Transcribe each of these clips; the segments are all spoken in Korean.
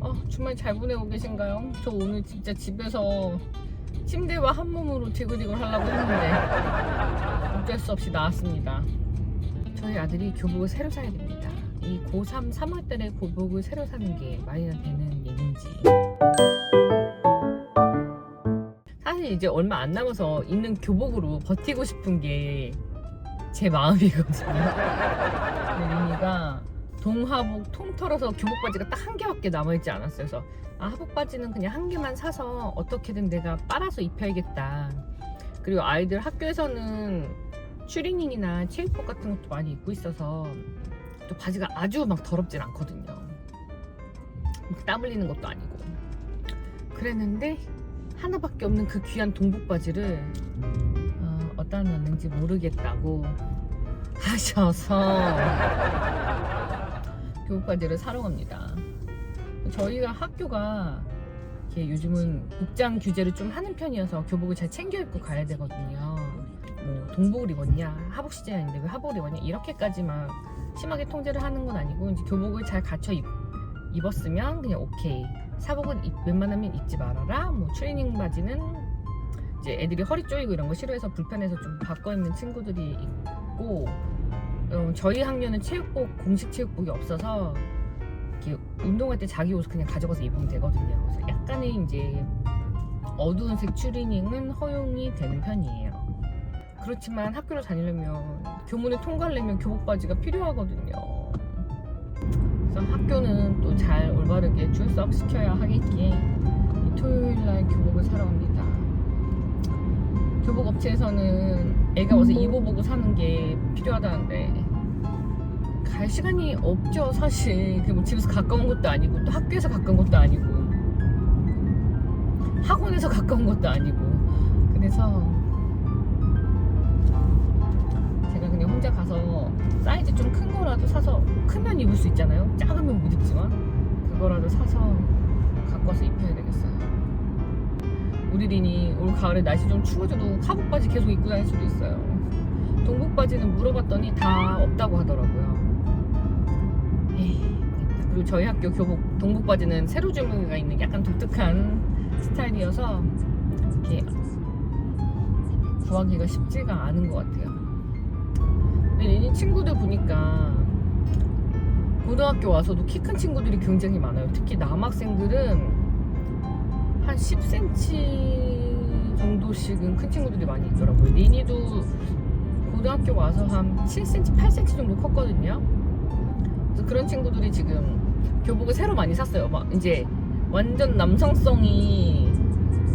어, 주말 잘 보내고 계신가요? 저 오늘 진짜 집에서 침대와 한 몸으로 디글디글 하려고 했는데 어쩔 수 없이 나왔습니다. 저희 아들이 교복을 새로 사야 됩니다. 이 고3 3월 달에 교복을 새로 사는 게 말이나 되는 얘긴지. 사실 이제 얼마 안 남아서 있는 교복으로 버티고 싶은 게 제 마음이거든요. 리니가 동하복 통털어서 교복 바지가 딱 한 개밖에 남아있지 않았어요. 그래서 아 하복 바지는 그냥 한 개만 사서 어떻게든 내가 빨아서 입혀야겠다. 그리고 아이들 학교에서는 추리닝이나 체육복 같은 것도 많이 입고 있어서 또 바지가 아주 막 더럽진 않거든요. 땀 흘리는 것도 아니고. 그랬는데 하나밖에 없는 그 귀한 동복 바지를 어, 어디다 놨는지 모르겠다고 하셔서 바지를 사러 갑니다. 저희가 학교가 이렇게 요즘은 복장 규제를 좀 하는 편이어서 교복을 잘 챙겨 입고 가야 되거든요. 뭐 동복을 입었냐, 하복 시즌이 아닌데 왜 하복을 입었냐 이렇게까지 막 심하게 통제를 하는 건 아니고 이제 교복을 잘 갖춰 입, 입었으면 그냥 오케이. 사복은 입- 웬만하면 입지 말아라. 뭐 트레이닝 바지는 이제 애들이 허리 조이고 이런 거 싫어해서 불편해서 좀 바꿔 입는 친구들이 있고 어, 저희 학년은 체육복 공식 체육복이 없어서 이렇게 운동할 때 자기 옷 그냥 가져가서 입으면 되거든요. 그래서 약간의 이제 어두운 색 추리닝은 허용이 되는 편이에요. 그렇지만 학교를 다니려면 교문에 통과하려면 교복 바지가 필요하거든요. 그래서 학교는 또 잘 올바르게 출석 시켜야 하겠기에 이 토요일 날 교복을 사러 갑니다. 교복 업체에서는 애가 와서 입어보고 사는 게 필요하다는데 갈 시간이 없죠 사실. 그뭐 집에서 가까운 것도 아니고 또 학교에서 가까운 것도 아니고 학원에서 가까운 것도 아니고. 그래서 제가 그냥 혼자 가서 사이즈 좀 큰 거라도 사서 크면 입을 수 있잖아요. 작으면 못 입지만 그거라도 사서 갖고 와서 입혀야 되겠어요 우리 린이 올 가을에 날씨 좀 추워져도 카복 바지 계속 입고 다닐 수도 있어요 동복 바지는 물어봤더니 다 없다고 하더라고요 에이, 그리고 저희 학교 교복 동복 바지는 세로 줄무늬가 있는 약간 독특한 스타일이어서 이렇게 구하기가 쉽지가 않은 것 같아요. 근데 얘네 친구들 보니까 고등학교 와서도 키 큰 친구들이 굉장히 많아요. 특히 남학생들은 한 10cm 정도씩은 큰 친구들이 많이 있더라고요. 리니도 고등학교 와서 한 7cm, 8cm 정도 컸거든요. 그래서 그런 친구들이 지금 교복을 새로 많이 샀어요. 막 이제 완전 남성성이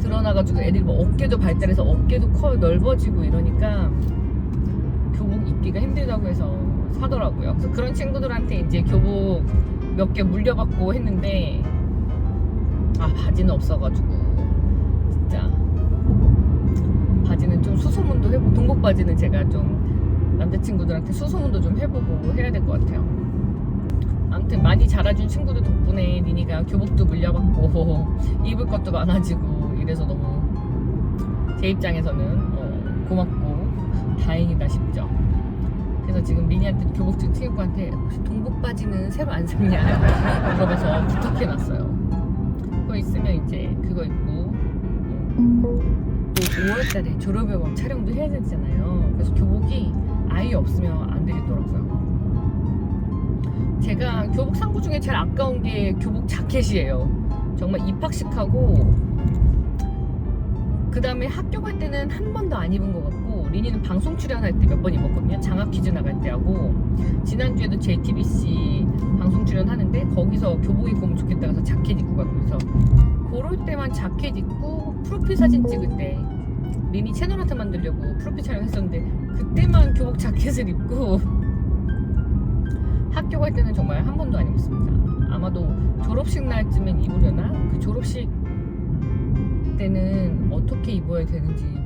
드러나가지고 애들이 뭐 어깨도 발달해서 어깨도 커 넓어지고 이러니까 교복 입기가 힘들다고 해서 사더라고요. 그래서 그런 친구들한테 이제 교복 몇 개 물려받고 했는데 아 바지는 없어가지고 진짜 바지는 좀 수소문도 해보고 동복 바지는 제가 좀 남자친구들한테 수소문도 좀 해보고 해야 될 것 같아요. 아무튼 많이 자라준 친구들 덕분에 니니가 교복도 물려받고 입을 것도 많아지고 이래서 너무 제 입장에서는 어, 고맙고 다행이다 싶죠. 그래서 지금 리니한테 교복 준 친구한테 혹시 동복 바지는 새로 안 샀냐 물어봐서 부탁해놨어요. 있으면 이제 그거 입고 또 5월달에 졸업여고 촬영도 해야 되잖아요. 그래서 교복이 아예 없으면 안 되겠더라고요. 제가 교복 상부 중에 제일 아까운 게 교복 자켓이에요. 정말 입학식하고 그 다음에 학교 갈 때는 한 번도 안 입은 것 같 고 리니는 방송 출연할 때 몇 번 입었거든요. 장학 퀴즈 나갈 때 하고 지난주에도 JTBC 방송 출연하는데 거기서 교복 입고 오면 좋겠다 해서 자켓 입고 가고 그래서 그럴 때만 자켓 입고 프로필 사진 찍을 때 리니 채널 하트 만들려고 프로필 촬영했었는데 그때만 교복 자켓을 입고 학교 갈 때는 정말 한 번도 안 입었습니다. 아마도 졸업식 날쯤엔 입으려나? 그 졸업식 때는 어떻게 입어야 되는지.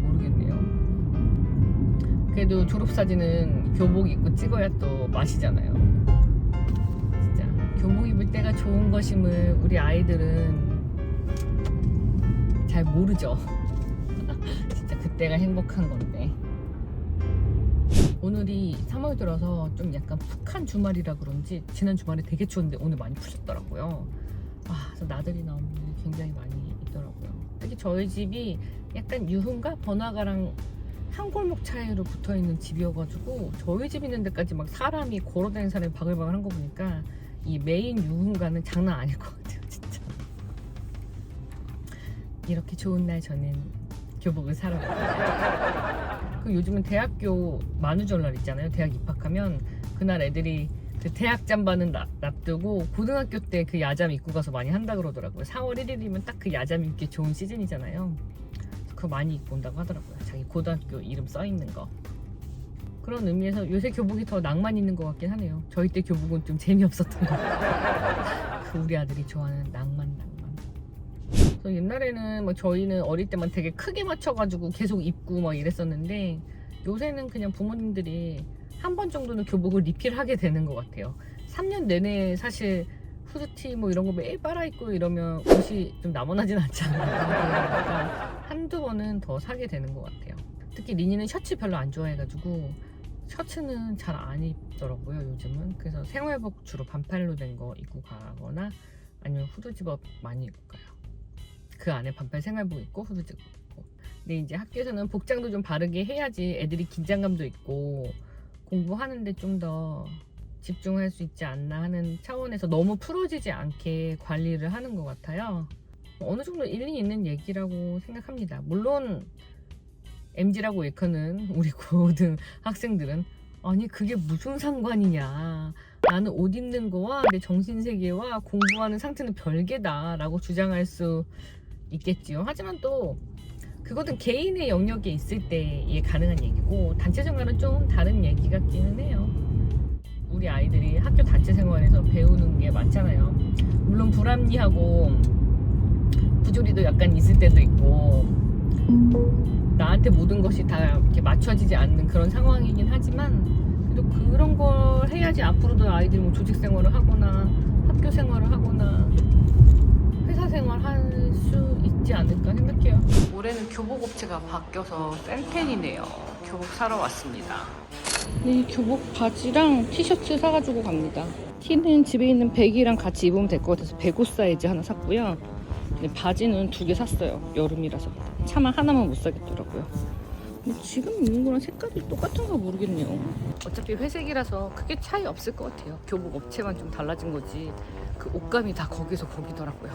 그래도 졸업 사진은 교복 입고 찍어야 또 맛이잖아요. 진짜 교복 입을 때가 좋은 것임을 우리 아이들은 잘 모르죠. 진짜 그때가 행복한 건데. 오늘이 3월 들어서 좀 약간 푹한 주말이라 그런지 지난 주말에 되게 추웠는데 오늘 많이 푸셨더라고요. 아 그래서 나들이 나오는 분들이 굉장히 많이 있더라고요. 특히 저희 집이 약간 유흥가 번화가랑 한 골목 차이로 붙어 있는 집이어가지고 저희 집 있는 데까지 막 사람이 걸어다니는 사람이 바글바글 한 거 보니까 이 메인 유흥가는 장난 아닐 것 같아요, 진짜. 이렇게 좋은 날 저는 교복을 사러 가요. 그 요즘은 대학교 만우절날 있잖아요. 대학 입학하면 그날 애들이 그 대학 잠바는 놔- 놔두고 고등학교 때 그 야잠 입고 가서 많이 한다 그러더라고요. 4월 1일이면 딱 그 야잠 입기 좋은 시즌이잖아요. 그거 많이 온다고 하더라고요. 자기 고등학교 이름 써 있는 거. 그런 의미에서 요새 교복이 더 낭만 있는 것 같긴 하네요. 저희 때 교복은 좀 재미없었던 것 같아요. 그 우리 아들이 좋아하는 낭만 낭만. 그래서 옛날에는 뭐 저희는 어릴 때만 되게 크게 맞춰가지고 계속 입고 막 이랬었는데 요새는 그냥 부모님들이 한 번 정도는 교복을 리필하게 되는 것 같아요. 3년 내내 사실 후드티 뭐 이런 거 매일 빨아 입고 이러면 옷이 좀 남아나진 않잖아요. 한두 번은 더 사게 되는 것 같아요. 특히 리니는 셔츠 별로 안 좋아해가지고 셔츠는 잘 안 입더라고요 요즘은. 그래서 생활복 주로 반팔로 된 거 입고 가거나 아니면 후드 집업 많이 입고 가요. 그 안에 반팔 생활복 입고 후드 집업 입고. 근데 이제 학교에서는 복장도 좀 바르게 해야지 애들이 긴장감도 있고 공부하는데 좀 더 집중할 수 있지 않나 하는 차원에서 너무 풀어지지 않게 관리를 하는 것 같아요. 어느 정도 일리 있는 얘기라고 생각합니다. 물론 MG라고 일컫는 우리 고등 학생들은 아니 그게 무슨 상관이냐 나는 옷 입는 거와 내 정신 세계와 공부하는 상태는 별개다 라고 주장할 수 있겠지요. 하지만 또 그것은 개인의 영역에 있을 때에 가능한 얘기고 단체 생활은 좀 다른 얘기 같기는 해요. 우리 아이들이 학교 단체 생활에서 배우는 게 많잖아요. 물론 불합리하고 부조리도 약간 있을 때도 있고 나한테 모든 것이 다 이렇게 맞춰지지 않는 그런 상황이긴 하지만 그래도 그런 걸 해야지 앞으로도 아이들이 뭐 조직 생활을 하거나 학교 생활을 하거나 회사 생활 할 수 있지 않을까 생각해요. 올해는 교복 업체가 바뀌어서 센텐이네요. 교복 사러 왔습니다. 이 교복 바지랑 티셔츠 사가지고 갑니다. 티는 집에 있는 백이랑 같이 입으면 될 것 같아서 105 사이즈 하나 샀고요. 근데 바지는 두 개 샀어요. 여름이라서. 차마 하나만 못 사겠더라고요. 지금 입는 거랑 색깔이 똑같은가 모르겠네요. 어차피 회색이라서 크게 차이 없을 것 같아요. 교복 업체만 좀 달라진 거지. 그 옷감이 다 거기서 거기더라고요.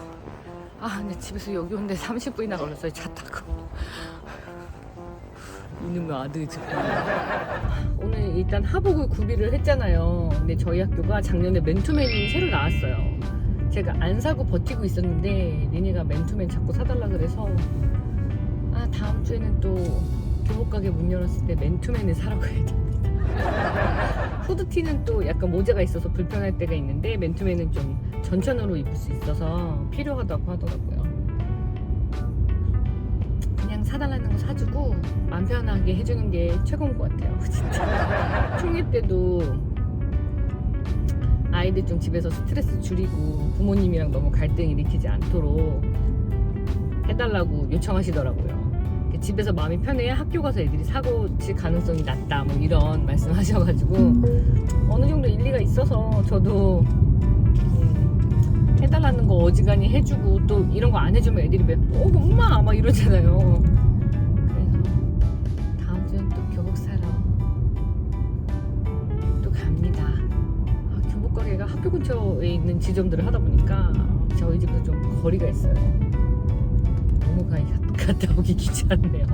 아, 근데 집에서 여기 오는데 30분이나 걸렸어요. 차 타고. 이놈의 아들 지금. 오늘 일단 하복을 구비를 했잖아요. 근데 저희 학교가 작년에 맨투맨이 새로 나왔어요. 제가 안 사고 버티고 있었는데 니네가 맨투맨 자꾸 사달라 그래서 아 다음 주에는 또 교복 가게 문 열었을 때 맨투맨을 사러 가야 됩니다. 후드티는 또 약간 모자가 있어서 불편할 때가 있는데 맨투맨은 좀 전천으로 입을 수 있어서 필요하다고 하더라고요. 그냥 사달라는 거 사주고 마음 편하게 해주는 게 최고인 것 같아요. 진짜. 총회 때도 아이들 좀 집에서 스트레스 줄이고 부모님이랑 너무 갈등 일으키지 않도록 해달라고 요청하시더라고요. 집에서 마음이 편해야 학교 가서 애들이 사고 칠 가능성이 낮다 뭐 이런 말씀하셔가지고 어느 정도 일리가 있어서 저도 음, 해달라는 거 어지간히 해주고 또 이런 거 안 해주면 애들이 왜 어, 엄마 막 이러잖아요. 학교 근처에 있는 지점들을 하다 보니까 저희 집에서 좀 거리가 있어요. 너무 가 갔다 오기 귀찮네요.